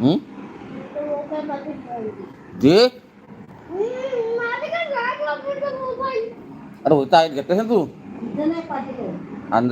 हं? दे अरे होता आहे घेतलं ना तू आण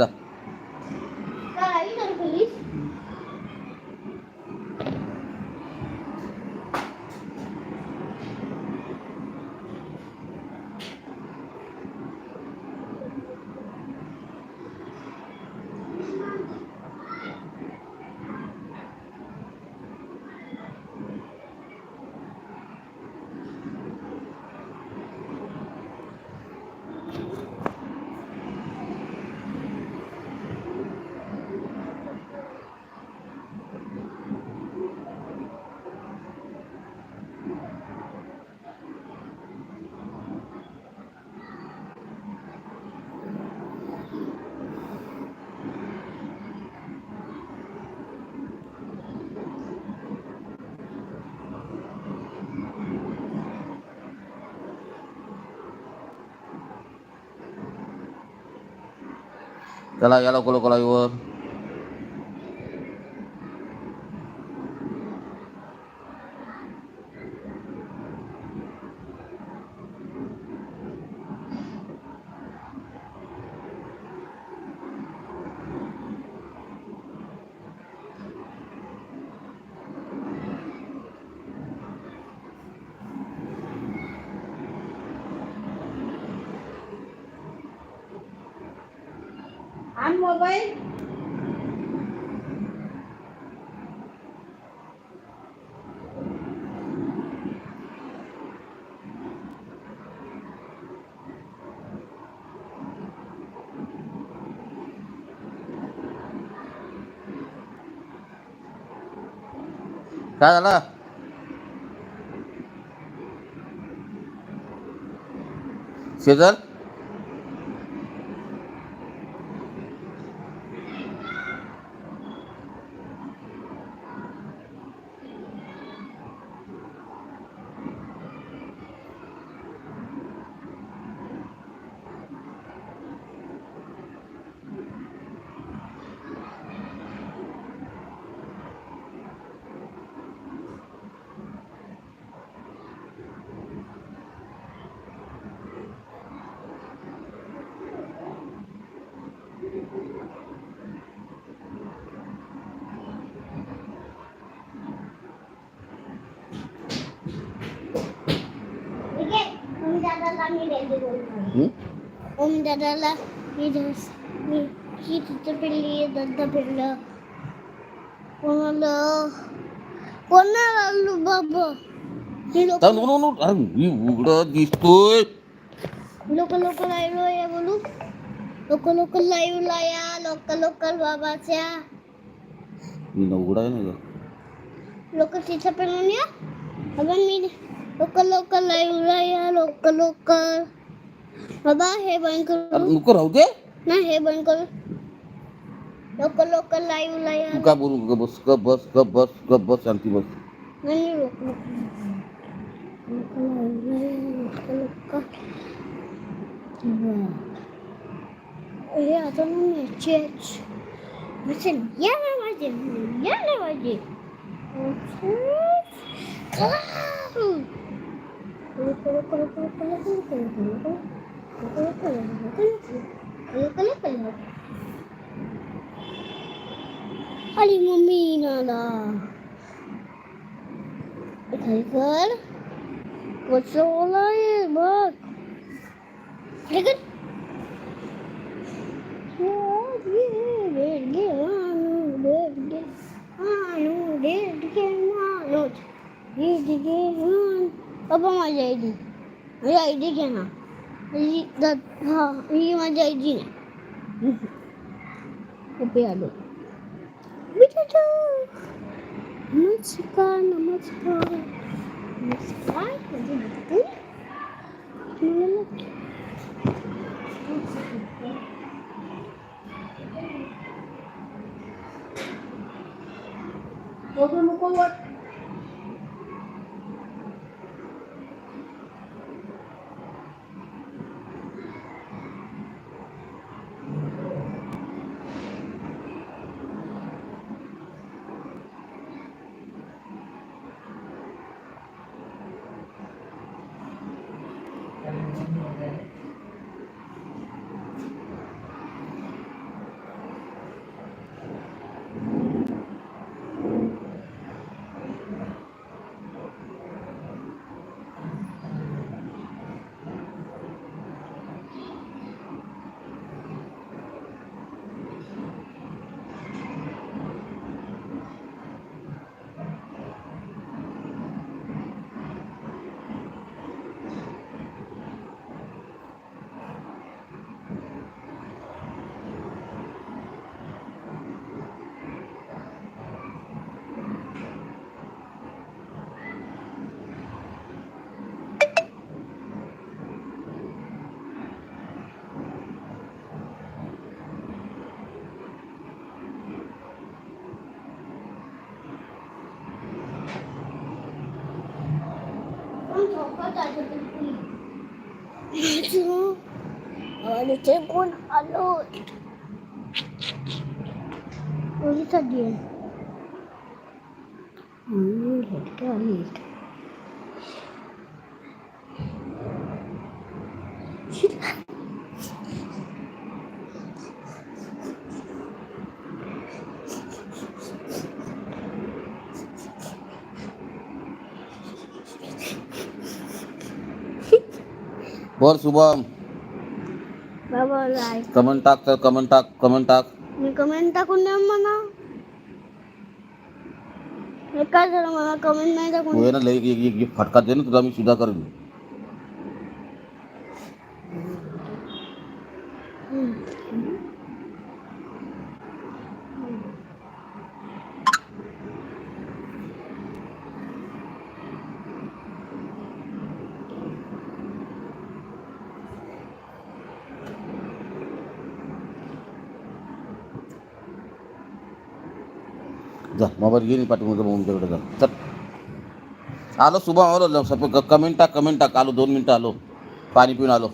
जा चला या लवकर लवकर लाईव्हवर आण मोबाईल काय झालं शेजल ठीक आहे ओम दादाला मी रेल्वे बोलतो हं? ओम दादाला मी धस मी ही तिथं फिरली दत्त फिरलं कोणाला कोणाला आलो बाबा मी लोक तर नो नो अरे मी उघडं दिसतोय लोक लोक लाईव्ह या बोलू लोक लोक लाईव्ह या लोक लोक बाबाच्या मी ना उघडा आहे ना ग. लोक तिथं फिरून या बाबा मी लोक लोक लाईव्ह या लोक लोक बाबा हे बंद करू. नको राहू दे. ना हे बंद करू. लोक लोक लाईव्ह या. काय बोलू ग बस ग बस ग बस ग बस शांती बस. नाही लोक हे आता ना मॅचेच म्हणजे या नाही माझे. या नाही माझे. अरे मम्मी नाला खाली कर कसं ओला आहे बघ खाली कर बेडगे बाबा माझी आय डी माझी आय डी घे ना ही दत हा ही माझी आय डी नाही ओके आलो बिचाचो नमस्कार नमस्कार नमस्कार म्हणजे भरपूर मला फोटो नको वर आणि ते कोण आलो पोलिसांनी आली बर शुभम बाबा लाईक कमेंट टाक तर कमेंट टाक कमेंट टाक. मी कमेंट टाकून द्या म्हणा. हे काय झालं मला कमेंट नाही टाकून आहे ना लई एक- एक- एक फटका दे ना तुला मी सुद्धा करेन जा मोबाईल घेईन पाठवून मम्मीच्याकडे जा चल. आलो सुभा आलो सप कमेंट टाक कमेंट टाक. आलो दोन मिनटं आलो. पाणी पिऊन आलो.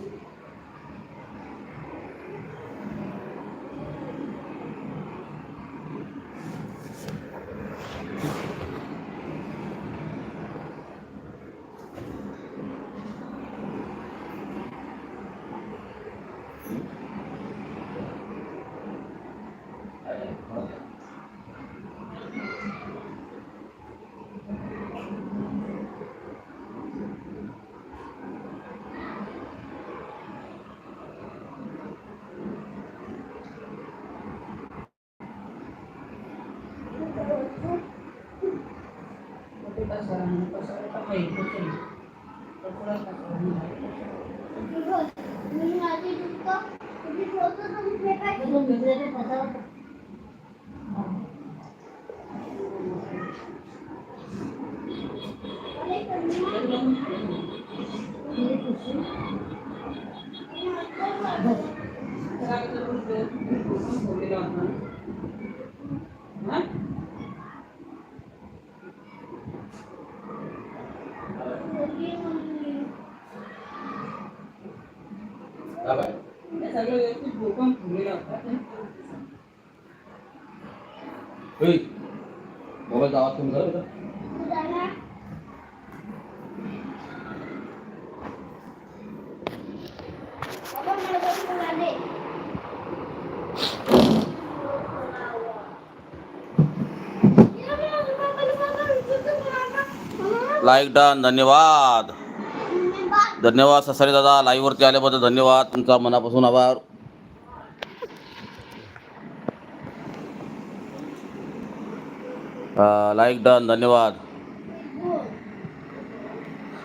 लाईक डन धन्यवाद. धन्यवाद ससारे दादा लाईव्हवरती आल्याबद्दल धन्यवाद. तुमचा मनापासून आभार. लाईक डन धन्यवाद.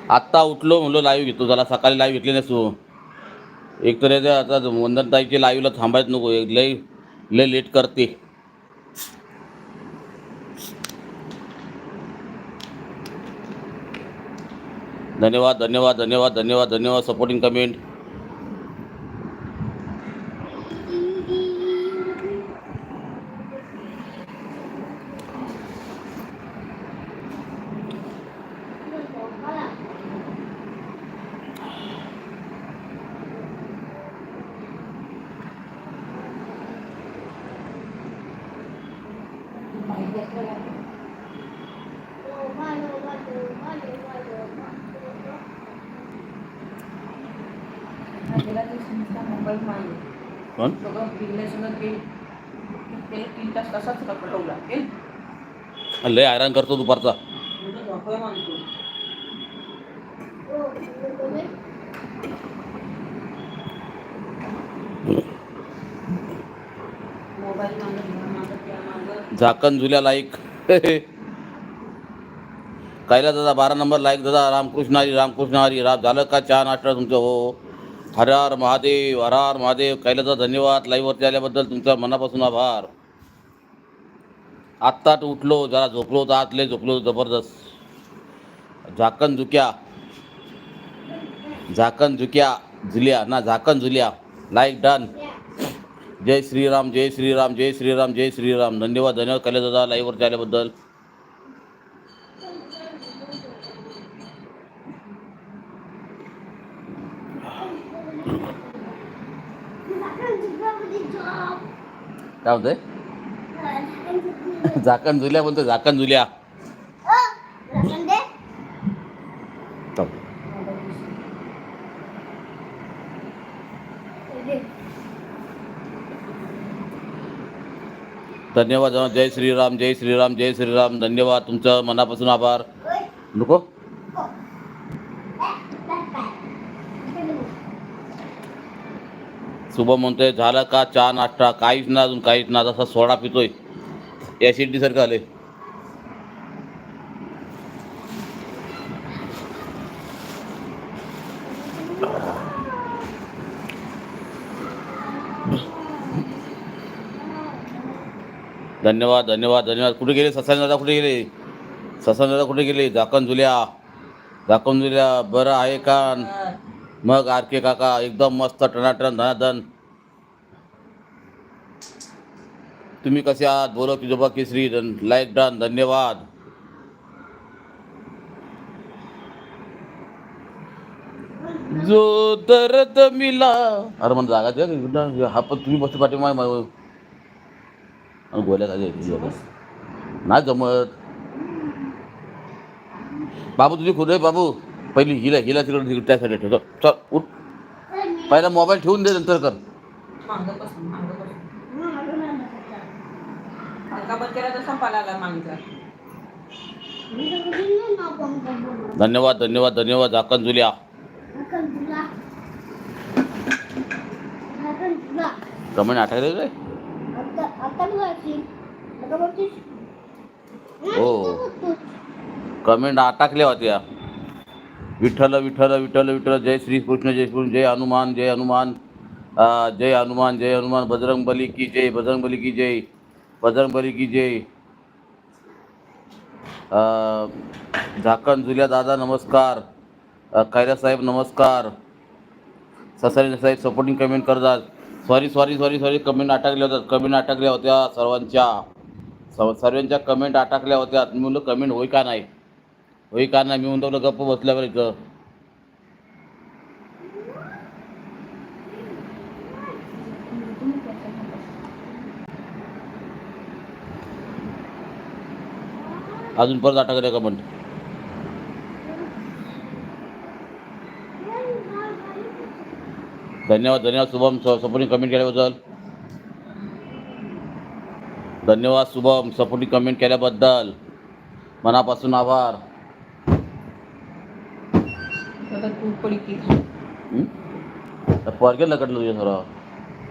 आत्ता उठलो म्हणलो लाईव्ह घेतो जरा सकाळी लाईव्ह घेतली नाही तू. एक तर येते आता वंदनताईची लाईव्हला थांबायच नको एक लई लई लेट करते. धन्यवाद धन्यवाद धन्यवाद धन्यवाद धन्यवाद सपोर्टिंग कमेंट लय हैराण करतो दुपारचा. झाकण झुल्या लाईक. कायला दादा बारा नंबर लाईक दादा. रामकृष्ण हरी रामकृष्ण हरी. राम झालं का चहा नाश्ता तुमचं? हो. हो. हर हर महादेव हर हर महादेव. कायला धन्यवाद. लाईव्हवरती आल्याबद्दल तुमचा मनापासून आभार. आत्ता उठलो जरा झोपलो होतो. आतले झोपलो जबरदस्त. झाकण झुक्या. झाकण झुक्या. झुल्या. ना झाकण झुल्या. लाईक डन जय श्रीराम जय श्रीराम जय श्रीराम जय श्रीराम. धन्यवाद धन्यवाद. कैलास लाईव्हवरती आल्याबद्दल. काय म्हणतोय? झाकण झुल्या बोलतो झाकण झुल्या. धन्यवाद जय श्रीराम जय श्रीराम जय श्रीराम. धन्यवाद तुमचं मनापासून आभार. नको हो. ए, काय, काय? शुभम म्हणतोय. झालं का चहा नाश्ता? काहीच ना अजून काहीच ना जसा सोडा पितोय. ॲसिडिटी सारखं आले धन्यवाद धन्यवाद धन्यवाद. कुठे गेले? ससाने दादा कुठे गेले? ससाने दादा कुठे गेले? झाकण जुल्या झाकण जुल्या बरं आहे का? मग आर के काका एकदम मस्त टनाटन धनाधन. तुम्ही कसे आहात? बोलो की जोबा केसरी धन- लाईक डन धन्यवाद. जो दर्द मिला. अरे मला जागा द्या हा पण तुम्ही बसते पाठी माय गोल्या काय नाही जमत. बाबू तुझी खुद आहे बाबू. पहिली हिला हिला तिकडे तिकडे त्यासाठी ठेवतो. चल उठ. पहिला मोबाईल ठेवून दे नंतर कर. धन्यवाद धन्यवाद धन्यवाद आकन जुल्या कमेंट आठवले काय? हो. कमेंट अटकल्या होत्या. विठ्ठल विठ्ठल विठ्ठल विठ्ठल जय श्री कृष्ण जय श्री जय हनुमान जय हनुमान जय हनुमान जय हनुमान बजरंग बली की जय बजरंग बली की जय बजरंग बली की जय। झाकण जुल्या दादा नमस्कार. खैरा साहेब नमस्कार. ससारी साहेब सपोर्टिंग कमेंट करतात. Sorry sorry sorry sorry comment अटकल्या होत्या कमेंट अटकल्या होत्या सर्वांच्या. सर्वांच्या कमेंट अटकल्या होत्या. मुलं कमेंट होई का नाही? होई का नाही? मी म्हणतो गप्प बसल्यावर इथं. अजून परत अटकल्या कमेंट धन्यवाद धन्यवाद. शुभम सपोर्टिंग कमेंट केल्याबद्दल. धन्यवाद शुभम. सपोर्टिंग कमेंट केल्याबद्दल. मनापासून आभार. आता तू पडी की. पोरगे लकडलं तुझ्या सर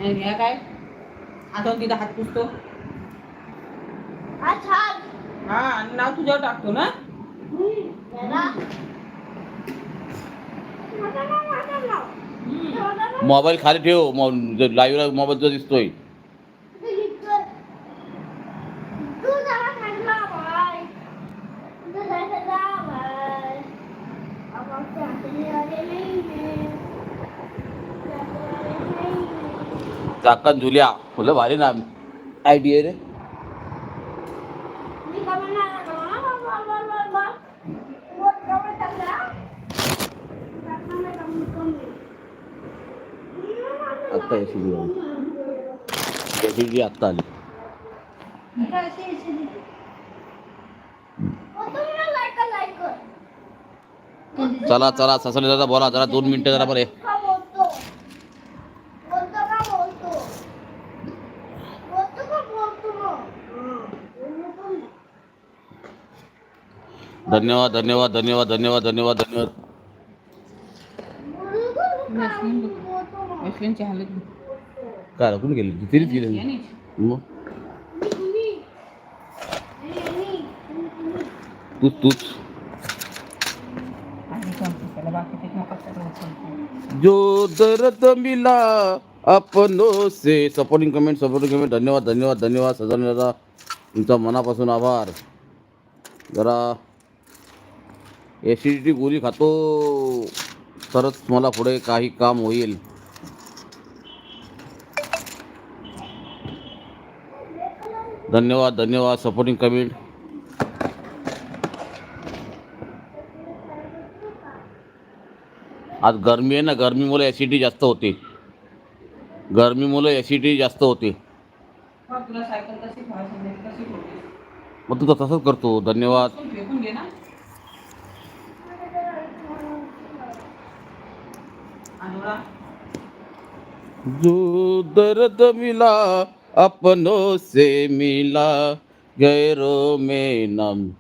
ह्या काय? आता तिथं हात पुसतो. हा. हा आणि नाव तुझ्यावर टाकतो ना? हं. मोबाईल खाली ठेव लाईव्हला मोबाईल जो दिसतोय तू इतकं- तू जरा खाल्ला बाय. तू जरा जा बाय. अब आप चाहते वाले नहीं हैं. चाहते वाले नहीं हैं. चाकण झुल्या फुलं भारी ना. आयडिया रे. आत्ता एसीडी आत्ता आली. चला चला ससले दादा बोला जरा दोन मिनिटं जरा बरे का बोलतो? बोलतो का बोलतो? बोलतो का बोलतो मग? हं. बोलतो ना. धन्यवाद धन्यवाद धन्यवाद धन्यवाद धन्यवाद धन्यवाद। बोलतो का बोलतो मग? वैसलींची हालत काय कुठे गेली तिथेच गेली यानीच. मग मी- मी. आणि- आणि- आणि- तूच तूच आणि संपतो त्याला बाकी ते नको त्याला संपतो. जो दर्द मिला अपनों से। सपोर्टिंग कमेंट सपोर्टिंग कमेंट धन्यवाद धन्यवाद धन्यवाद सजन दादा तुमचा मनापासून आभार। जरा ॲसिडिटी गोळी खातो. तरच मला पुढे काही काम होईल. धन्यवाद धन्यवाद. सपोर्टिंग कमेंट आज गरमी आहे ना गरमीमुळे ॲसिडिटी जास्त होते. गरमीमुळे ॲसिडिटी जास्त होते. मग मग तू तसंच करतो. धन्यवाद तू फेकून घे ना अनुरा जो दर्द मिला अपनों से मिला. गैरों में नम.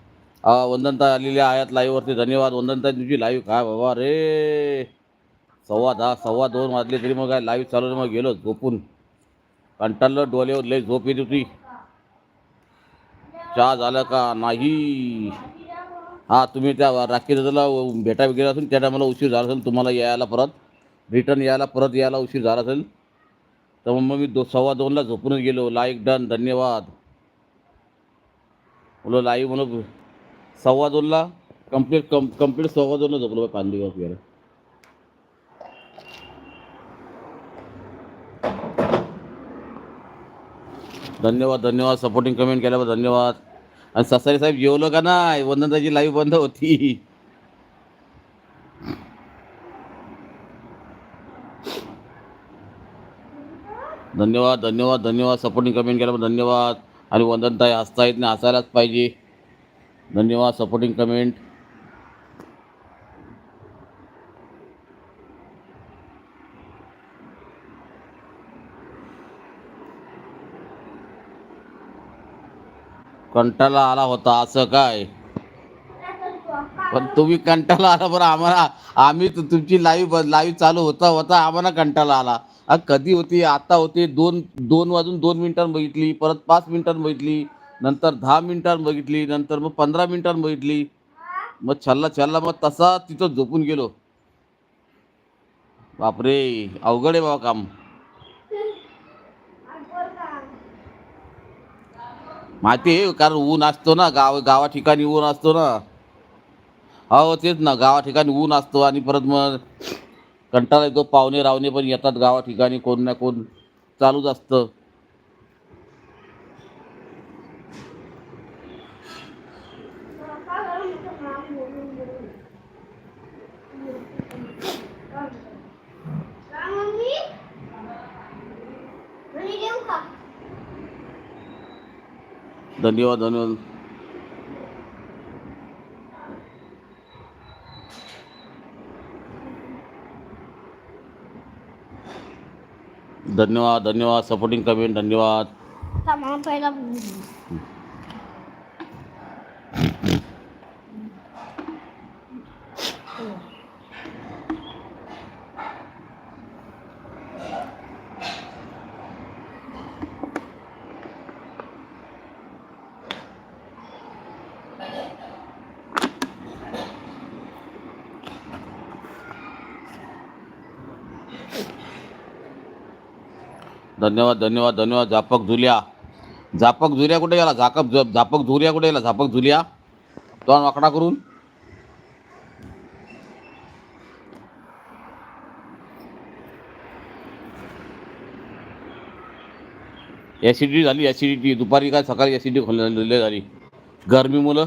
हा वंदनता आलेल्या आयात लाईव्हवरती धन्यवाद. वंदनता तुझी लाईव्ह काय बाबा रे? सव्वा दहा सव्वा दोन वाजले तरी मग काय लाईव्ह चालू मग गेलो झोपून. कंटाळलं डोल्यावर लय झोप येत होती. चहा झालं का? नाही. हा तुम्ही त्या राखी दादाला भेटा वगैरे असून त्या टायमाला उशीर झाला असेल तुम्हाला यायला परत. रिटर्न यायला परत यायला उशीर झाला असेल तर मग मी दो सव्वा दोनला झोपूनच गेलो. लाईक डन धन्यवाद. बोलो लाईव्ह म्हणून सव्वा दोनला कंप्लीट कम कंप्लीट सव्वा दोनला झोपलो कांदी वगैरे धन्यवाद धन्यवाद. सपोर्टिंग कमेंट केल्याबद्दल धन्यवाद. आणि ससारी साहेब जेवलो का नाही? वंदनताची लाईव्ह बंद होती. धन्यवाद धन्यवाद धन्यवाद. सपोर्टिंग कमेंट केल्याबद्दल धन्यवाद. आणि वंदनताई हसता येत नाही हसायलाच पाहिजे. धन्यवाद सपोर्टिंग कमेंट कंटाला आला होता असं काय? पण तुम्ही कंटाळा आला बरं आम्हाला आम्ही तुमची लाईव्ह लाईव्ह चालू होता होता आम्हाला कंटाला आला. कधी होती आता होती दोन दोन वाजून दोन मिनिटांनी बघितली परत पाच मिनिटांनी बघितली नंतर दहा मिनिटांनी बघितली नंतर मग पंधरा मिनिटांनी बघितली. मग छल्ला छल्ला मग तसा तिथं झोपून गेलो. बापरे अवघड आहे बाबा काम. माहिती आहे कारण ऊन असतो ना गाव गावा ठिकाणी ऊन असतो ना. हो तेच ना गावा ठिकाणी ऊन असतो आणि परत मग कंटाळा येतो पाहुणे रावणे पण येतात गावा ठिकाणी कोण ना कोण चालूच असतं. धन्यवाद धन्यवाद. धन्यवाद धन्यवाद सपोर्टिंग कमेंट धन्यवाद. धन्यवाद धन्यवाद धन्यवाद. झापक झुल्या. झापक झुल्या कुठे गेला? झाकप झापक झुल्या कुठे गेला? झापक झुल्या. तो वाकडा करून. ॲसिडिटी झाली ॲसिडिटी दुपारी काय? सकाळी ॲसिडिटी खोलले झाली. गरमीमुळं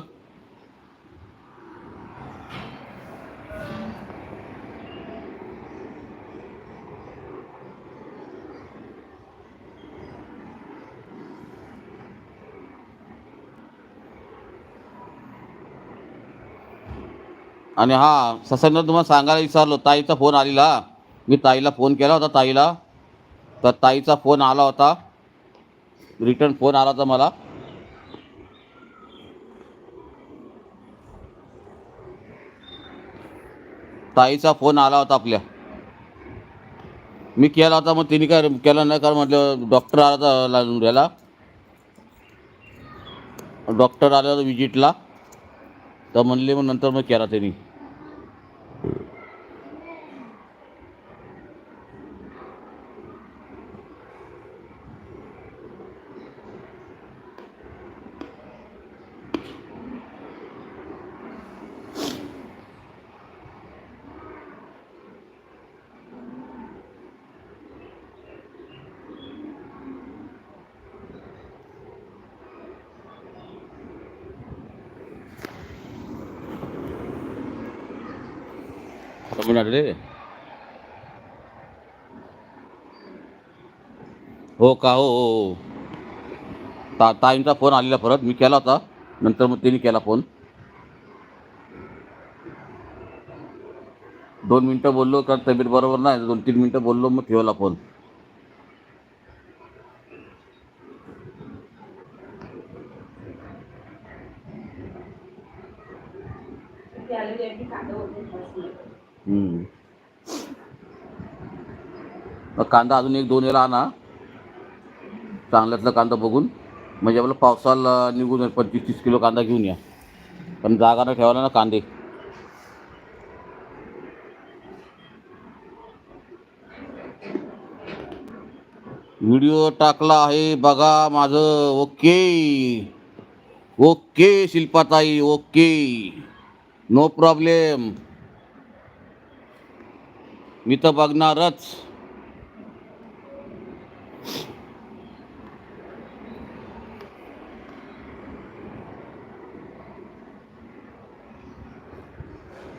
आणि हा ससांना तुम्हाला सांगायला विचारलो ताईचा फोन आलेला. मी ताईला फोन केला होता ताईला. तर ताईचा फोन आला होता. रिटर्न फोन आला होता मला. ताईचा फोन आला होता आपल्या. मी केला होता मग तिने काय केलं नाही कारण म्हटलं डॉक्टर आला होता याला डॉक्टर आला होता विजिटला. तर म्हणले मग नंतर मग केला त्यांनी. Uh. तमिळनाडू हो का हो हो ता ताईंचा फोन आलेला परत. मी केला होता. नंतर मग त्यांनी केला फोन दोन मिनटं बोललो कारण तब्येत बरोबर नाही. दोन तीन मिनटं बोललो मग ठेवला फोन ती कांदा मग कांदा अजून एक दोन वेळा आणा. चांगल्यातला कांदा बघून. म्हणजे आपलं पावसाला निघून पंचवीस तीस किलो कांदा घेऊन या. पण जागा नाही ठेवायला ना कांदे. व्हिडिओ टाकला आहे बघा माझं. ओके. ओके शिल्पाताई ओके. नो प्रॉब्लेम मी तर बघणारच.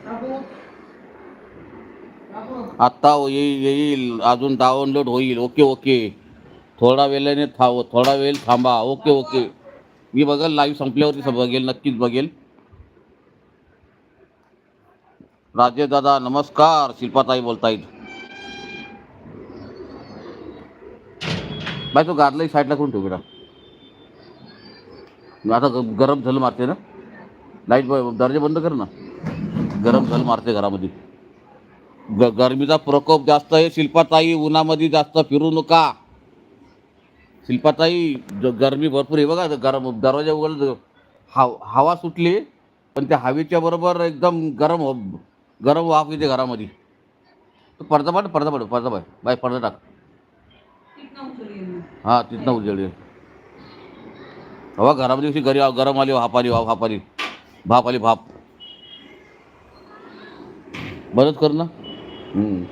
बाबू आत्ता येईल येईल. अजून डाउनलोड होईल. Okay okay. थोडा वेळाने थांब थोडा वेळ थांबा. Okay okay. मी बघेल लाईव्ह संपल्यावरती बघेल नक्कीच बघेल. राजेश दादा नमस्कार. शिल्पाताई बोलतायत. बाय तो गादलाही साईडला करून ठेव बेटा. आता गरम झल मारते ना. लाइट दर्जा बंद कर ना. गरम झल मारते घरामध्ये. ग गरमीचा प्रकोप जास्त आहे. शिल्पाताई उन्हामध्ये जास्त फिरू नका. शिल्पाताई गरमी भरपूर आहे बघा गरम दरवाजा उघड हव हवा सुटली पण त्या हवेच्या बरोबर एकदम गरम हो- गरम वाफ येते घरामध्ये. तो पडदा पाड पडदा पाड पडदा बाय बाय पडदा टाक. हां तिथनं उजळली हवा घरामध्ये अशी गरी गरम आली वाफ आली वाफ आली. भाप आली भाप. बरंच कर ना. हम्म.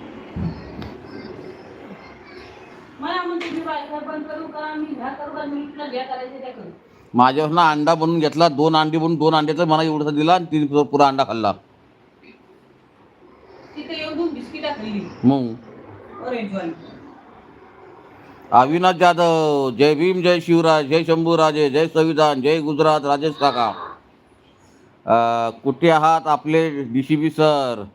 मला म्हणते मी वायफाय बंद करू का? मी ह्या करू का? मी तुला ज्या करायचं त्या करू. माझ्यावर ना अंडा बनवून घेतला दोन अंडे बनवून दोन अंड्याचा मला एवढंसा दिला आणि तिने पुरा अंडा खाल्ला. मग? ऑरेंज वाली. अविनाश जाधव जय भीम जय शिवराज जय शंभूराजे जय संविधान जय गुजरात राजेश काका. अ, कुठे आहात आपले डी सी बी सर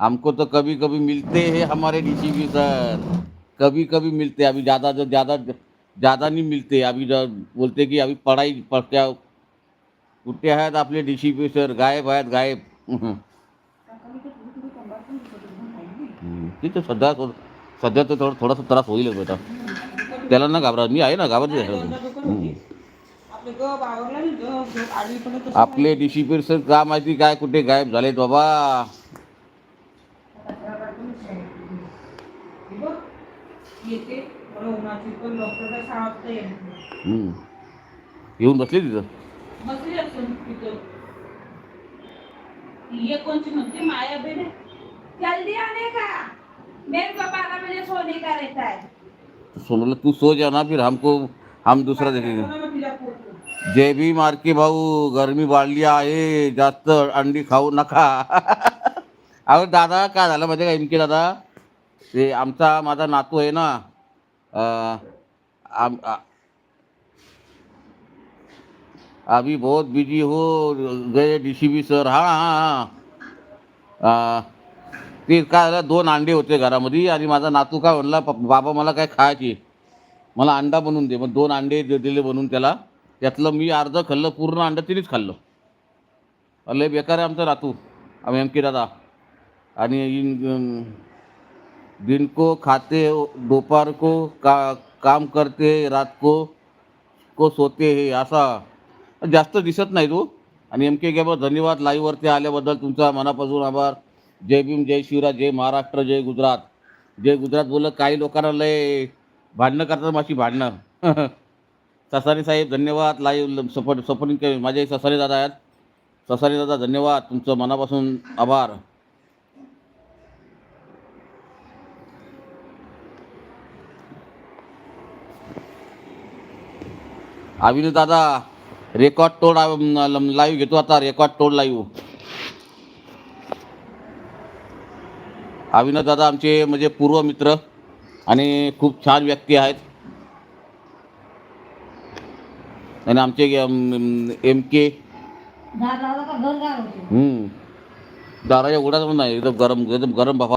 हमको तो कभी कभी मिलते हैं हमारे डी सी बी सर कभी कभी मिलते हैं अभी ज़्यादा जो ज़्यादा ज़्यादा नहीं मिलते अभी जो बोलते कि अभी पढ़ाई पढ़ क्या कुठे आहेत आपले डी सी बी सर गायब आहेत गायब। तिथे सध्या सध्या तर थोडं थोडासा त्रास होईल बेटा. त्याला ना घाबरा मी आहे ना घाबरते आपले गप सर का माहिती काय कुठे गायब झालेत बाबा? येऊन बसले तिथं? तिथं ये कोणची म्हणते माया बेने. जल्दी आने का मेरे को बारह बजे सोने का रहता है। सोनला तू सो जा ना फिर हमको हम दुसरा देखेंगे। जय भीम मार्के भाऊ गरमी वाढली आहे जास्त अंडी खाऊ नका। अहो दादा काय झालं माहिती का इमके दादा? ते आमचा माझा नातू आहे ना अं, आम आ- अभी बहुत बिजी हो गए डी सी बी सर हां हां ते काय झालं दोन अंडे होते घरामध्ये आणि माझा नातू काय म्हणला बाबा मला काय खायची मला अंडा बनवून दे. मग दोन अंडे दिले बनवून त्याला. त्यातलं मी अर्ध खाल्लं पूर्ण अंडं तिनेच खाल्लं. लय बेकार आहे आमचा नातू आम्ही एम के दादा. आणि दिन को खाते दोपहर को का काम करते रात को को सोते हे असा. जास्त दिसत नाही तू. आणि एम के गॅबर धन्यवाद लाईव्हवरती आल्याबद्दल तुमचा मनापासून आभार. जय भीम जय शिवराज जय महाराष्ट्र जय गुजरात. जय गुजरात बोललं काही लोकांना लय भांडणं करतात माझी भांडणं. ससारे साहेब धन्यवाद. लाईव्ह सपोर्ट सपोर्टिंग माझे ससारे दादा आहेत. ससारे दादा धन्यवाद. तुमचं मनापासून आभार. अभिनय दादा रेकॉर्ड तोड लाईव्ह घेतो आता रेकॉर्ड तोड लाईव्ह दादा आमचे म्हणजे पूर्व मित्र आणि खूप छान व्यक्ती आहेत. आणि आमचे एम के. दाराच्या उघडाच पण नाही एकदम गरम एकदम गरम बाबा